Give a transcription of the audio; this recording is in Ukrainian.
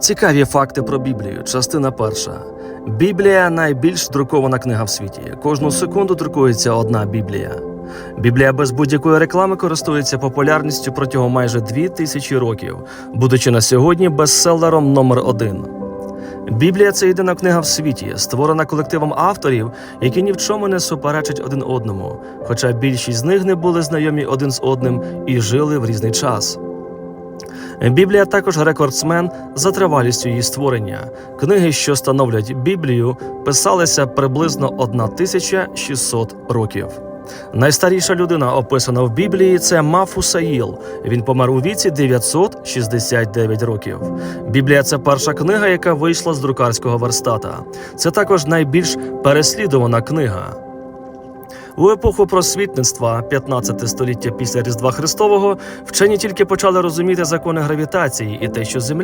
Цікаві факти про Біблію. Частина перша. Біблія найбільш друкована книга в світі. Кожну секунду друкується одна Біблія. Біблія без будь-якої реклами користується популярністю протягом майже дві тисячі років, будучи на сьогодні бестселером номер один. Біблія це єдина книга в світі, створена колективом авторів, які ні в чому не суперечать один одному, хоча більшість з них не були знайомі один з одним і жили в різний час. Біблія також рекордсмен за тривалістю її створення. Книги, що становлять Біблію, писалися приблизно 1600 років. Найстаріша людина, описана в Біблії, це Мафусаїл. Він помер у віці 969 років. Біблія це перша книга, яка вийшла з друкарського верстата. Це також найбільш переслідувана книга. У епоху просвітництва 15 століття після Різдва Христового вчені тільки почали розуміти закони гравітації і те, що Земля